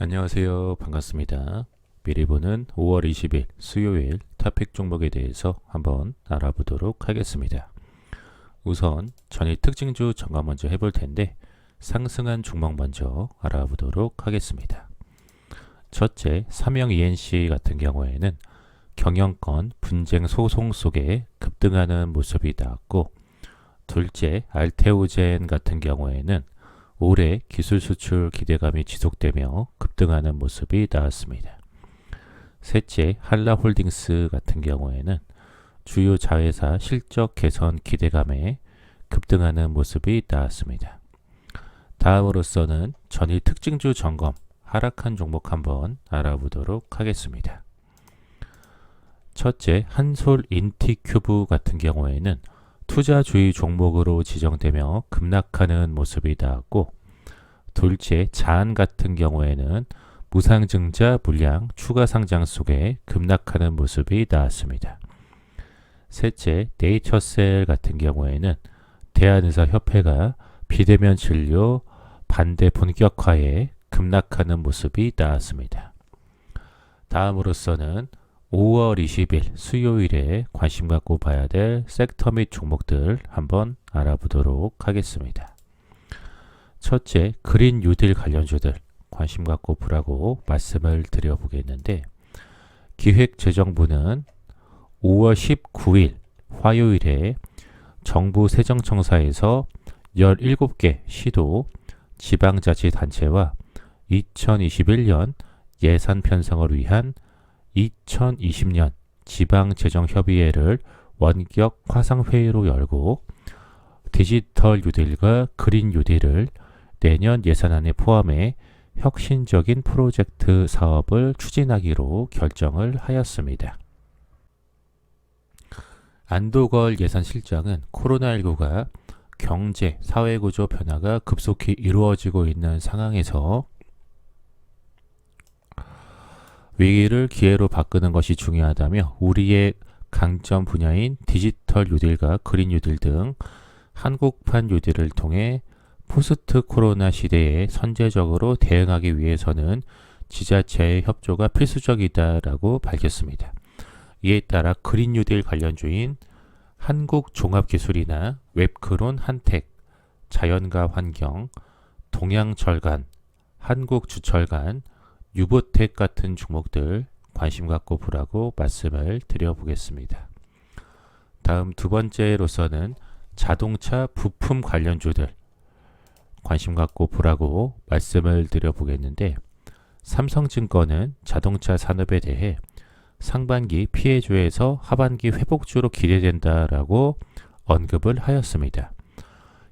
안녕하세요. 반갑습니다. 미리 보는 5월 20일 수요일 토픽 종목에 대해서 한번 알아보도록 하겠습니다. 우선 전일 특징주 점검 먼저 해볼 텐데 상승한 종목 먼저 알아보도록 하겠습니다. 첫째, 삼영 ENC 같은 경우에는 경영권 분쟁 소송 속에 급등하는 모습이 나왔고 둘째, 알테오젠 같은 경우에는 올해 기술 수출 기대감이 지속되며 급등하는 모습이 나왔습니다. 셋째, 한라홀딩스 같은 경우에는 주요 자회사 실적 개선 기대감에 급등하는 모습이 나왔습니다. 다음으로서는 전일 특징주 점검 하락한 종목 한번 알아보도록 하겠습니다. 첫째, 한솔 인티큐브 같은 경우에는 투자주의 종목으로 지정되며 급락하는 모습이 나왔고 둘째, 자안 같은 경우에는 무상증자 물량 추가 상장 속에 급락하는 모습이 나왔습니다. 셋째, 네이처셀 같은 경우에는 대한의사협회가 비대면 진료 반대 본격화에 급락하는 모습이 나왔습니다. 다음으로서는 5월 20일 수요일에 관심 갖고 봐야 될 섹터 및 종목들 한번 알아보도록 하겠습니다. 첫째, 그린 뉴딜 관련주들 관심 갖고 보라고 말씀을 드려보겠는데 기획재정부는 5월 19일 화요일에 정부 세정청사에서 17개 시도 지방자치단체와 2021년 예산 편성을 위한 2020년 지방재정협의회를 원격 화상회의로 열고 디지털 뉴딜과 그린 뉴딜을 내년 예산안에 포함해 혁신적인 프로젝트 사업을 추진하기로 결정을 하였습니다. 안도걸 예산실장은 코로나19가 경제, 사회구조 변화가 급속히 이루어지고 있는 상황에서 위기를 기회로 바꾸는 것이 중요하다며 우리의 강점 분야인 디지털 뉴딜과 그린 뉴딜 등 한국판 뉴딜을 통해 포스트 코로나 시대에 선제적으로 대응하기 위해서는 지자체의 협조가 필수적이다라고 밝혔습니다. 이에 따라 그린 뉴딜 관련주인 한국종합기술이나 웹크론 한택, 자연과 환경, 동양철간, 한국주철간, 유보텍 같은 종목들 관심 갖고 보라고 말씀을 드려보겠습니다. 다음 두 번째로서는 자동차 부품 관련주들 관심 갖고 보라고 말씀을 드려보겠는데 삼성증권은 자동차 산업에 대해 상반기 피해주에서 하반기 회복주로 기대된다라고 언급을 하였습니다.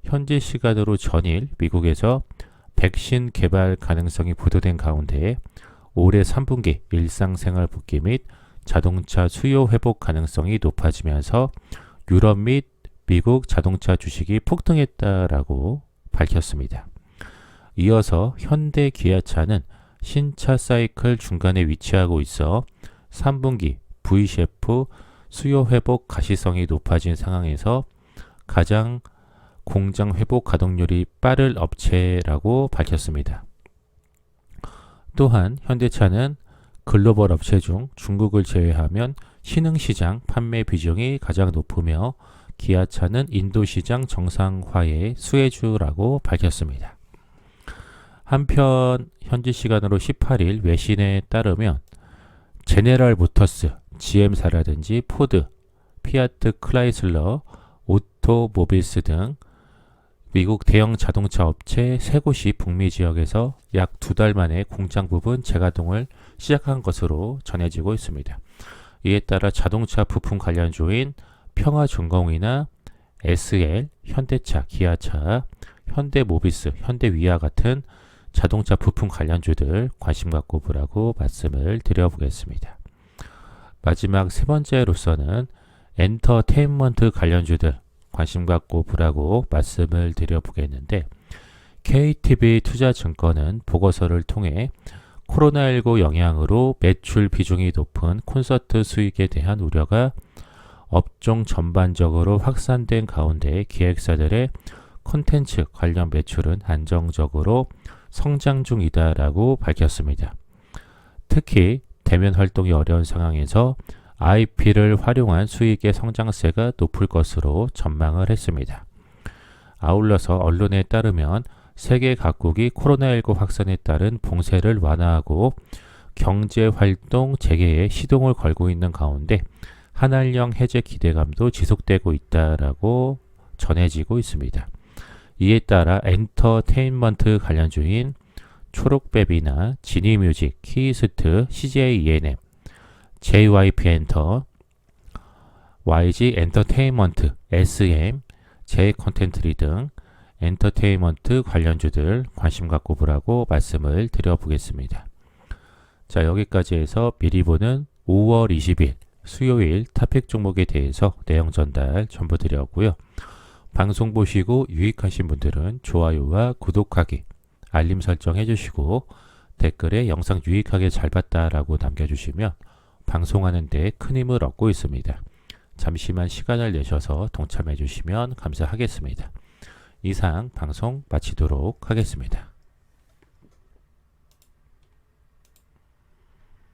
현재 시간으로 전일 미국에서 백신 개발 가능성이 보도된 가운데 올해 3분기 일상생활 복귀 및 자동차 수요 회복 가능성이 높아지면서 유럽 및 미국 자동차 주식이 폭등했다라고 밝혔습니다. 이어서 현대 기아차는 신차 사이클 중간에 위치하고 있어 3분기 V셰프 수요 회복 가시성이 높아진 상황에서 가장 공장 회복 가동률이 빠를 업체라고 밝혔습니다. 또한 현대차는 글로벌 업체 중 중국을 제외하면 신흥시장 판매 비중이 가장 높으며 기아차는 인도시장 정상화의 수혜주라고 밝혔습니다. 한편 현지 시간으로 18일 외신에 따르면 제네럴 모터스, GM사라든지 포드, 피아트 클라이슬러, 오토 모빌스 등 미국 대형 자동차 업체 세 곳이 북미 지역에서 약 두 달 만에 공장 부분 재가동을 시작한 것으로 전해지고 있습니다. 이에 따라 자동차 부품 관련주인 평화중공이나 SL, 현대차, 기아차, 현대모비스, 현대위아 같은 자동차 부품 관련주들 관심 갖고 보라고 말씀을 드려보겠습니다. 마지막 세 번째로서는 엔터테인먼트 관련주들 관심 갖고 보라고 말씀을 드려보겠는데 KTB 투자증권은 보고서를 통해 코로나19 영향으로 매출 비중이 높은 콘서트 수익에 대한 우려가 업종 전반적으로 확산된 가운데 기획사들의 콘텐츠 관련 매출은 안정적으로 성장 중이다라고 밝혔습니다. 특히 대면 활동이 어려운 상황에서 IP를 활용한 수익의 성장세가 높을 것으로 전망을 했습니다. 아울러서 언론에 따르면 세계 각국이 코로나19 확산에 따른 봉쇄를 완화하고 경제 활동 재개에 시동을 걸고 있는 가운데 한한령 해제 기대감도 지속되고 있다라고 전해지고 있습니다. 이에 따라 엔터테인먼트 관련주인 초록베비나 지니뮤직, 키스트, CJ ENM, JYP 엔터, YG 엔터테인먼트, SM, J 컨텐트리 등 엔터테인먼트 관련주들 관심 갖고 보라고 말씀을 드려보겠습니다. 자, 여기까지 해서 미리 보는 5월 20일 수요일 탑픽 종목에 대해서 내용 전달 전부 드렸고요. 방송 보시고 유익하신 분들은 좋아요와 구독하기, 알림 설정 해주시고 댓글에 영상 유익하게 잘 봤다라고 남겨주시면 방송하는 데 큰 힘을 얻고 있습니다. 잠시만 시간을 내셔서 동참해 주시면 감사하겠습니다. 이상 방송 마치도록 하겠습니다.